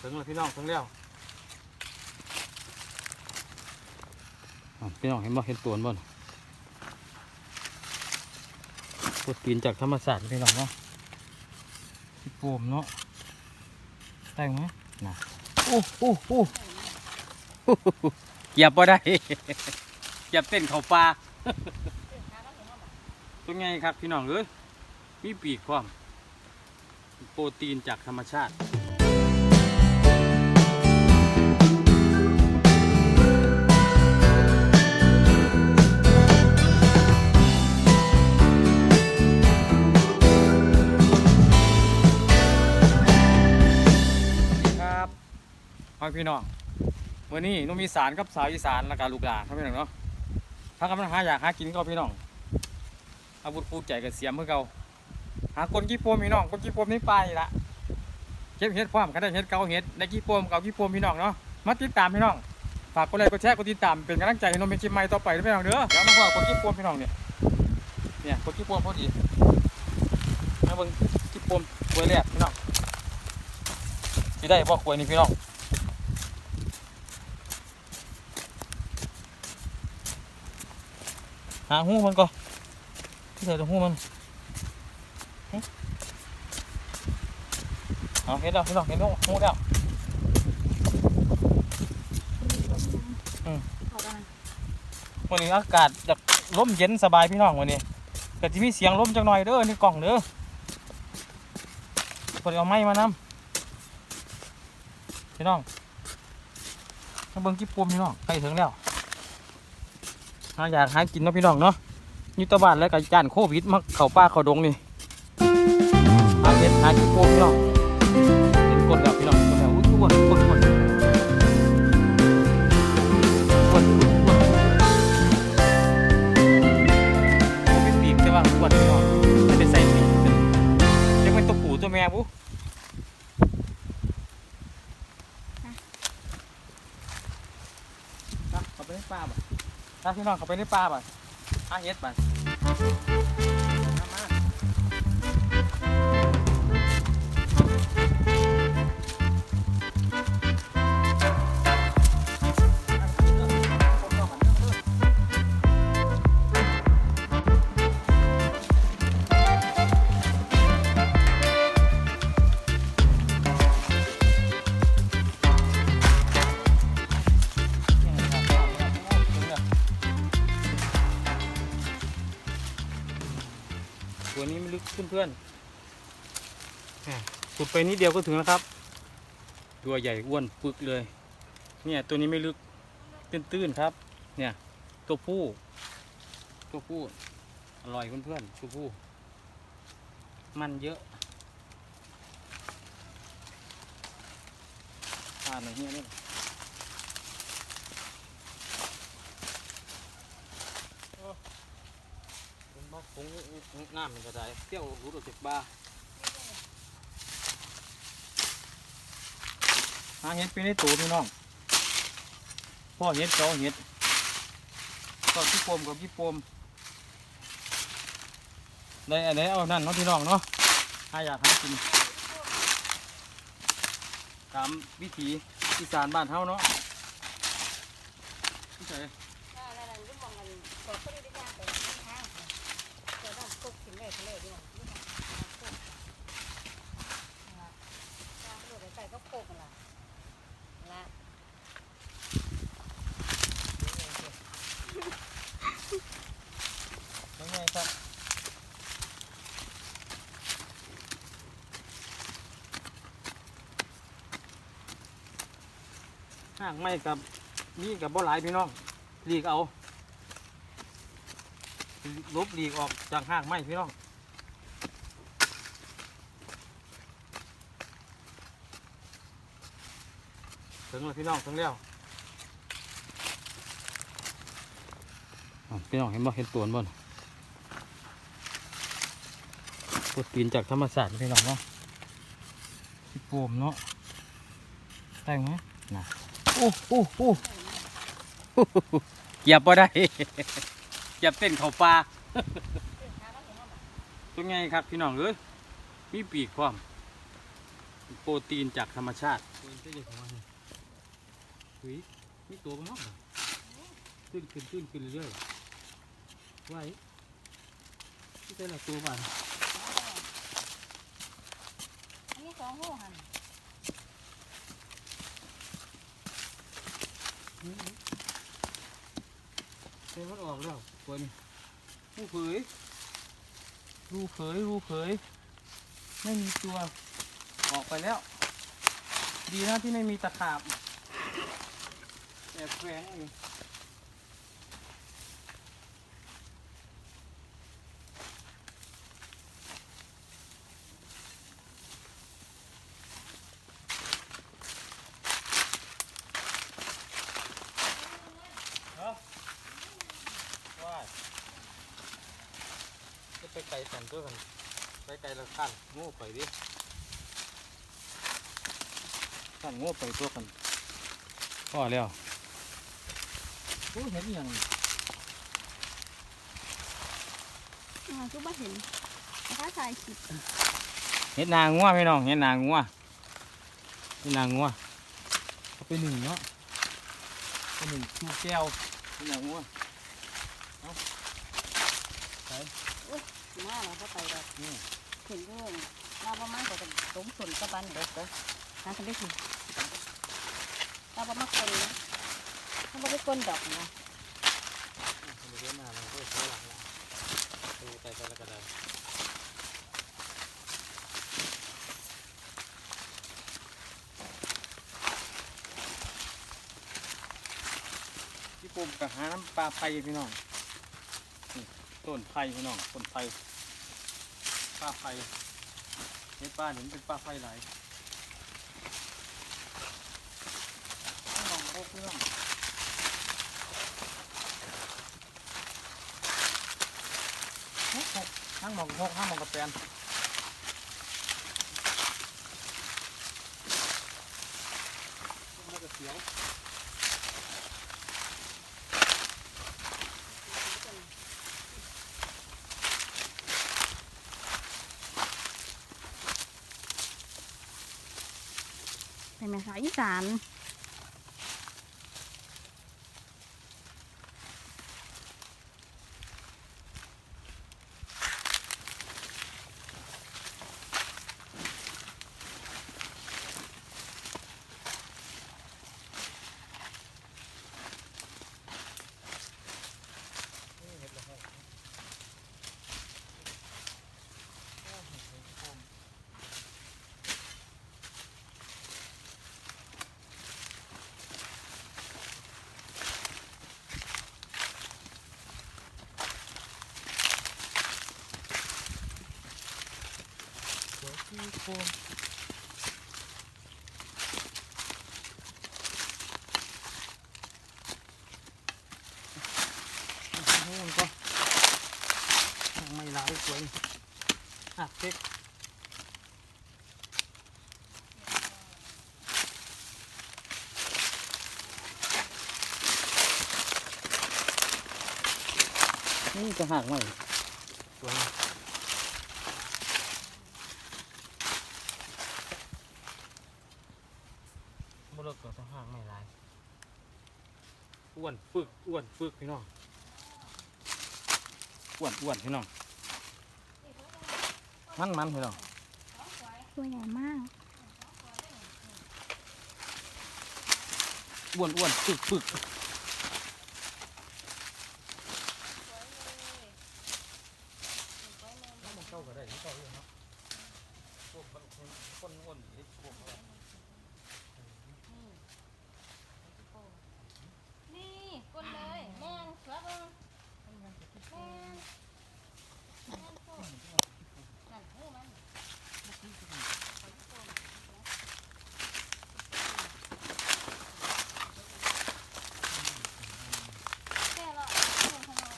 ถึงแล้วพี่น้องถึงแล้วพี่น้องเห็นบ่เห็นตัวนบ่โปรตีนจากธรรมศาสตร์พี่น้องเนาะพี่โปมเนาะได้ไหมนะโอ้โอ้โอ้เหยียบบ่ได้เหยียบเต้นเขาปลาตัวไงครับพี่น้องเอ้ยมีปีกพร้อมโปรตีนจากธรรมชาติ พ่อพี่น้องวันนี้นุ่มอีสานกับสาวอีสานแล้วก็ลูกหลานครับพี่น้องเนาะถ้ากำลังหาอยากหากินก็พี่น้องอาวุธคู่ใจกับเสียมเมื่อเก่าหาคนกี้โปมพี่น้องคนกี้โปมนี่ไปละเก็บเห็ดพร้อมกันได้เห็ดเก่าเห็ดได้กี้โปมเก่ากี้โปมพี่น้องเนาะมาติดตามพี่น้องฝากกดไลค์กดแชร์กดติดตามเป็นกำลังใจให้น้องเป็นคลิปใหม่ต่อไปด้วยพี่น้องเด้อเดี๋ยวมาว่าคนกี้โปมพี่น้องเนี่ยเนี่ยคนกี้โปมพอดีมาเบิ่งกี้โปมกล้วยแรกพี่น้องที่ได้บ่ควยนี่พี่น้อง หาหูมันก็ที่ใส่ตัวหูมันเอาเห็นแล้วพี่น้องเห็นแล้วหูแล้วอวันนี้อากาศจะลมเย็นสบายพี่น้องวันนี้แต่ที่มีเสียงลมจังหน่อยเด้อนี่กล่องเด้อเพิ่นเอาไม้มานำพี่น้องมาเบิ่งกิ๊บปวมพี่น้องใกล้ถึงแล้วาอยากหากินเนาะพี่น้องเนาะยู่ตบ้านแล้วกับจานโควิดมาเข่าป้าเข่าดงนี่หาเห็ดหากิ๊บปวมพี่น้อง พี่น้องเขาไปในป่าบ่อาเฮ็ดบ่ะ เพื่อนๆขุดไปนิดเดียวก็ถึงแล้วครับ ตัวใหญ่อ้วนปึกเลย เนี่ยตัวนี้ไม่ลึกตื้นๆครับ เนี่ยตัวผู้ตัวผู้อร่อยเพื่อนๆตัวผู้มันเยอะทานหน่อยเฮียนี่เป็นบ้ คงน้ำมันก็ได้เที่ยวรู้ตัวเจ็บบ้าหาเห็ดไปในตูพี่น้องพ่อเห็ดเจ้าเห็ดก็ขี้โปมกับขี้โปมได้อันไหนเอานั่นเนาะพี่น้องเนาะหาอยากหากินตามวิถีอีสานบ้านเฮาเนาะที่ไหนถ้าอะไรๆก็มองกันกดเข้าไปได้ย ทะเลด้วยนี่ค่ะตกตามรถใส่ก็โคกกันละละยังไงครับห่างไม่กับนี่กับบ่หลายพี่น้องหลีกเอา ลบหลีกออกจากห่างไม่พี่น้องถึงแล้วพี่น้องถึงแล้วพี่น้องเห็นบ่เห็นตัวนบ่น่ะโปรตีนจากธรรมศาสตร์พี่น้องเนาะพี่โปมเนาะได้ไหมนะโอ้โอ้โอ้เหยียบบ่ได้ เหยียบเต้นเขาปลาตัวไงครับพี่น้องเอ้ยมีปีกพร้อม โปรตีนจากธรรมชาติโปรตีนจากของมันเฮ้ยนี่ตัวมันเนาะขึ้นขึ้นขึ้นขึ้นเรื่อยไหวที่เป็นอะตัวบ้านอันนี้สองหูหัน เต็มมันออกแล้วตัวนี้รูเผยรูเผยรูเผย ไม่มีตัว ออกไปแล้ว ดีนะที่ไม่มีตะขาบแอบแฝงอยู่ ไปไกลสันตัวกันไปไกลละขั้นโง่ไปดิขั้นโง่ไปตัวกันพอแล้วโอ้เห็นอหย่างอ่าคือบ่เห็นนะคะถ่ายคลิปเห็ดนางงัวพี่น้องเห็ดนางงัวเห็ดนางงัวเอาไปหนึ่งเนาะไปหนึ่งชูแก้วเห็ดนางงัว มาแล้วก็ไปแบบนี่เห็นด้วยเราประมาณกว่าจะสมส่วนกระบันเด็กเลยนั่นทำได้ถึงเราประมาณคนนะถ้าไม่ได้คนดอกนะเดี๋ยวมาเราก็ใช้หลังละดูใจใจแล้วก็ได้พี่ปุ่มกับหาน้ำปลาไผ่พี่น้องนี่ ต้นไผ่พี่น้องต้นไผ่ปลาไผ่ในปลาเห็นเป็นปลาไผ่หลายมองโลกเรื่องหกหกห้างมองหกห้างมองกระแปนมันก็เสียว เป็นไหมคะอีสาน โคมโอ้โหมันก็ยังไม่ร้ายสวยหักเล็กนี่จะหักไหมสวย บุรุษตัวต้องห่างไม่ไรอ้ วนปึกอ้วนปึกพี่น้องอ้วนอ้วนพี่น้องมันมันพี่น้องตัวใหญ่มากอ้วนอ้วนปึกปึกเข้าก็ได้เข้าเลยเนาะพวกคนคนอ้วนนี่พวกอะไร นี่คนเลยแม่นเสือเบิ้งแม่นแม่นโคตรนั่นหูมันแค่ละเรื่องของเรา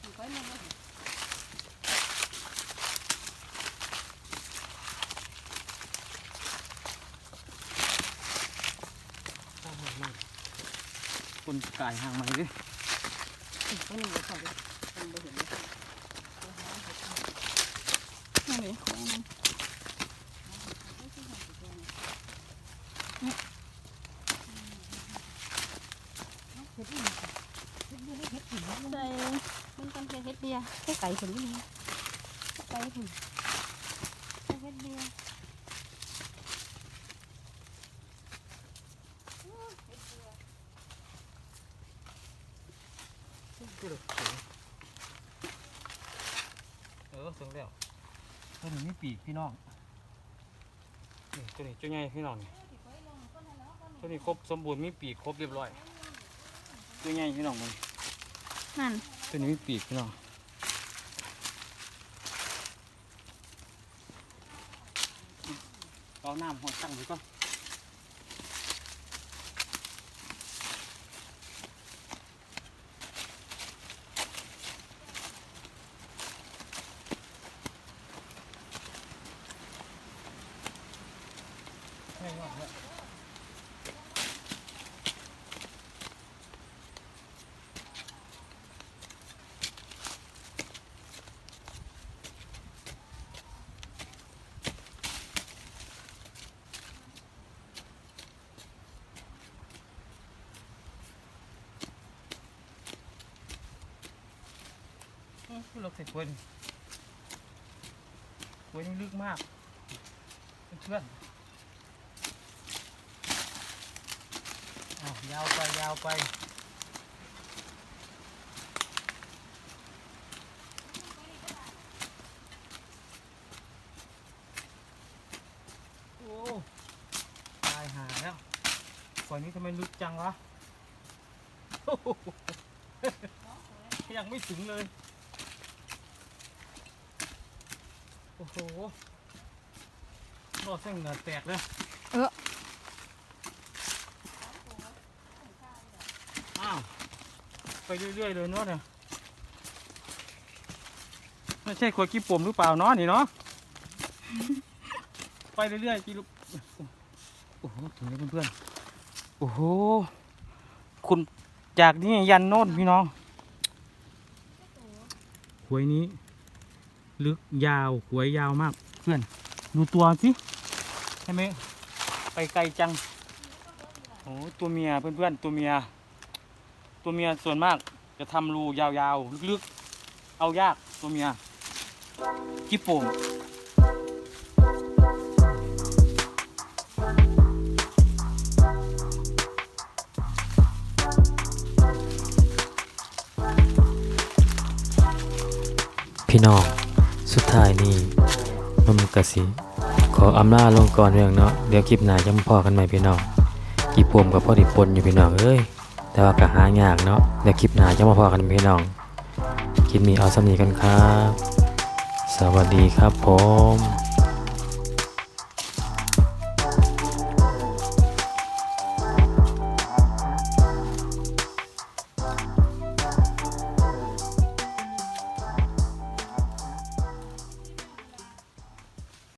อยู่ไว้มึงเลย ห่างไม่ คนกายห่างไม่ดิไม่มีเลยค่ะดิมันไม่เห็นนั่ของมันเฮ็ดนี่ค่ะเฮ็ดนี่เฮ็ดหินมันได้มันกันเฮ็ดเบียร์เฮ็ดไก่ถึงนี่ไก่ถึงเฮ็ดเบียร์ เออถึงแล้วตัวนี้มีปีก พี่น้องนี่ตัวนี้เจ้าใหญ่พี่น้องนี่ตัวนี้ครบสมบูรณ์มีปีกครบเรียบร้อยตัวใหญ่พี่น้องมันนั่นตัวนี้มีปีกพี่น้องเอาน้ำหอดตั้งไว้ก่อนไม่งอก แล้วอื้อคือเราใส่กล้วยนี่กล้วยนี่ลึกมาก เพื่อน อ้าวยาวไปยาวไป โอ้ตายหาแล้วกว่านี้ทำไมลึกจังวะโอ้โหยังไม่ถึงเลย โอ้โหรอดเส้นเหงื่อแตกเลย เออ อ้าว ไปเรื่อยๆเลยเนาะเนี่ยไม่ใช่ขวดกี้ปุ่มหรือเปล่าเนาะนี่เนาะ ไปเรื่อยๆกี่ลูกโอ้โหถึงแล้วเพื่อนๆ โอ้โห คุณจากนี่ยันโน่นพี่น้องหวยนี้ ลึกยาวหวยยาวมากเพื่อน ดูตัวสิใช่ไหมไปไกลจัง โอ้ตัวเมียเพื่อนๆ ตัวเมีย ตัวเมียส่วนมากจะทำรูยาวๆลึกๆ เอายากตัวเมียญี่ปุ่นพี่น้อง สุดท้ายนี่นมกะสิขออำลาลงก่อนเรื่องเนาะเดี๋ยวคลิปหน้าจะมาพอกันใหม่พี่น้องกี่ปวมกับพ่อดิปนอยู่พี่น้องเอ้ย แต่ว่าก็หายากเนาะเดี๋ยวคลิปหน้าจะมาพอกันพี่น้อง คลิปนี้เอาสำนีกันครับ สวัสดีครับผม